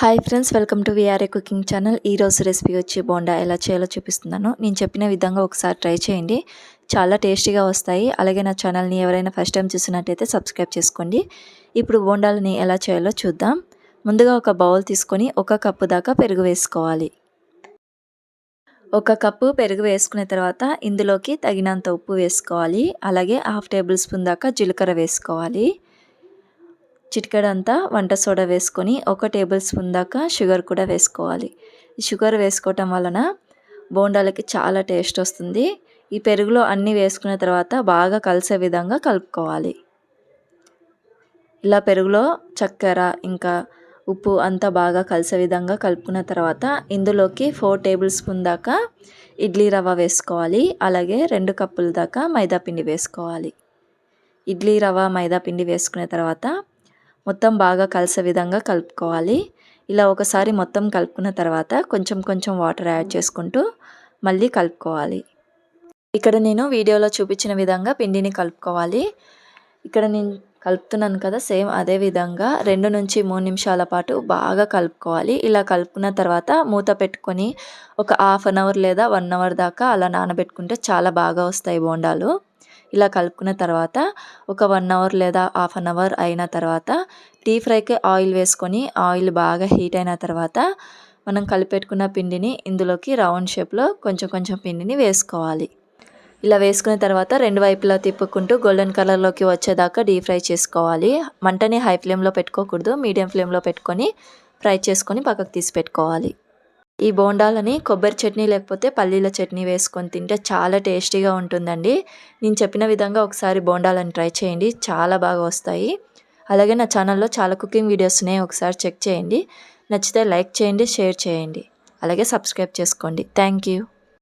Hi friends welcome to VRA cooking channel. ఈరోజు recipe వచ్చి బోండా ఎలా చేయాలో చూపిస్తున్నాను. నేను చెప్పిన విధంగా ఒకసారి ట్రై చేయండి. చాలా టేస్టీగా వస్తాయి. అలాగే నా ఛానల్ని ఎవరైనా ఫస్ట్ టైం చూసినట్టయితే సబ్స్క్రైబ్ చేసుకోండి. ఇప్పుడు బోండాలని ఎలా చేయాలో చూద్దాం. ముందుగా ఒక బౌల్ తీసుకొని ఒక కప్పు దాకా పెరుగు వేసుకోవాలి. ఒక కప్పు పెరుగు వేసుకున్న తర్వాత ఇందులోకి తగినంత ఉప్పు వేసుకోవాలి. అలాగే హాఫ్ టేబుల్ స్పూన్ దాకా జీలకర్ర వేసుకోవాలి. చిటికెడంతా వంట సోడా వేసుకొని ఒక టేబుల్ స్పూన్ దాకా షుగర్ కూడా వేసుకోవాలి. షుగర్ వేసుకోవటం వలన బోండాలకి చాలా టేస్ట్ వస్తుంది. ఈ పెరుగులో అన్నీ వేసుకున్న తర్వాత బాగా కలిసే విధంగా కలుపుకోవాలి. ఇలా పెరుగులో చక్కెర ఇంకా ఉప్పు అంతా బాగా కలిసే విధంగా కలుపుకున్న తర్వాత ఇందులోకి ఫోర్ టేబుల్ స్పూన్ దాకా ఇడ్లీ రవ్వ వేసుకోవాలి. అలాగే రెండు కప్పుల దాకా మైదా పిండి వేసుకోవాలి. ఇడ్లీ రవ్వ మైదా పిండి వేసుకున్న తర్వాత మొత్తం బాగా కలిసే విధంగా కలుపుకోవాలి. ఇలా ఒకసారి మొత్తం కలుపుకున్న తర్వాత కొంచెం కొంచెం వాటర్ యాడ్ చేసుకుంటూ మళ్ళీ కలుపుకోవాలి. ఇక్కడ నేను వీడియోలో చూపించిన విధంగా పిండిని కలుపుకోవాలి. ఇక్కడ నేను కలుపుతున్నాను కదా సేమ్ అదే విధంగా రెండు నుంచి మూడు నిమిషాల పాటు బాగా కలుపుకోవాలి. ఇలా కలుపుకున్న తర్వాత మూత పెట్టుకొని ఒక హాఫ్ అన్ అవర్ లేదా వన్ అవర్ దాకా అలా నానబెట్టుకుంటే చాలా బాగా వస్తాయి బోండాలు. ఇలా కలుపుకున్న తర్వాత ఒక వన్ అవర్ లేదా హాఫ్ అన్ అవర్ అయిన తర్వాత డీ ఫ్రైకి ఆయిల్ వేసుకొని ఆయిల్ బాగా హీట్ అయిన తర్వాత మనం కలిపెట్టుకున్న పిండిని ఇందులోకి రౌండ్ షేప్లో కొంచెం కొంచెం పిండిని వేసుకోవాలి. ఇలా వేసుకున్న తర్వాత రెండు వైపులా తిప్పుకుంటూ గోల్డెన్ కలర్లోకి వచ్చేదాకా డీప్ ఫ్రై చేసుకోవాలి. మంటని హై ఫ్లేమ్లో పెట్టుకోకూడదు మీడియం ఫ్లేమ్లో పెట్టుకొని ఫ్రై చేసుకొని పక్కకు తీసి పెట్టుకోవాలి. ఈ బోండాలని కొబ్బరి చట్నీ లేకపోతే పల్లీల చట్నీ వేసుకొని తింటే చాలా టేస్టీగా ఉంటుందండి. నేను చెప్పిన విధంగా ఒకసారి బోండాలని ట్రై చేయండి చాలా బాగా వస్తాయి. అలాగే నా ఛానల్లో చాలా కుకింగ్ వీడియోస్ ఉన్నాయి ఒకసారి చెక్ చేయండి. నచ్చితే లైక్ చేయండి షేర్ చేయండి. అలాగే సబ్స్క్రైబ్ చేసుకోండి. Thank you.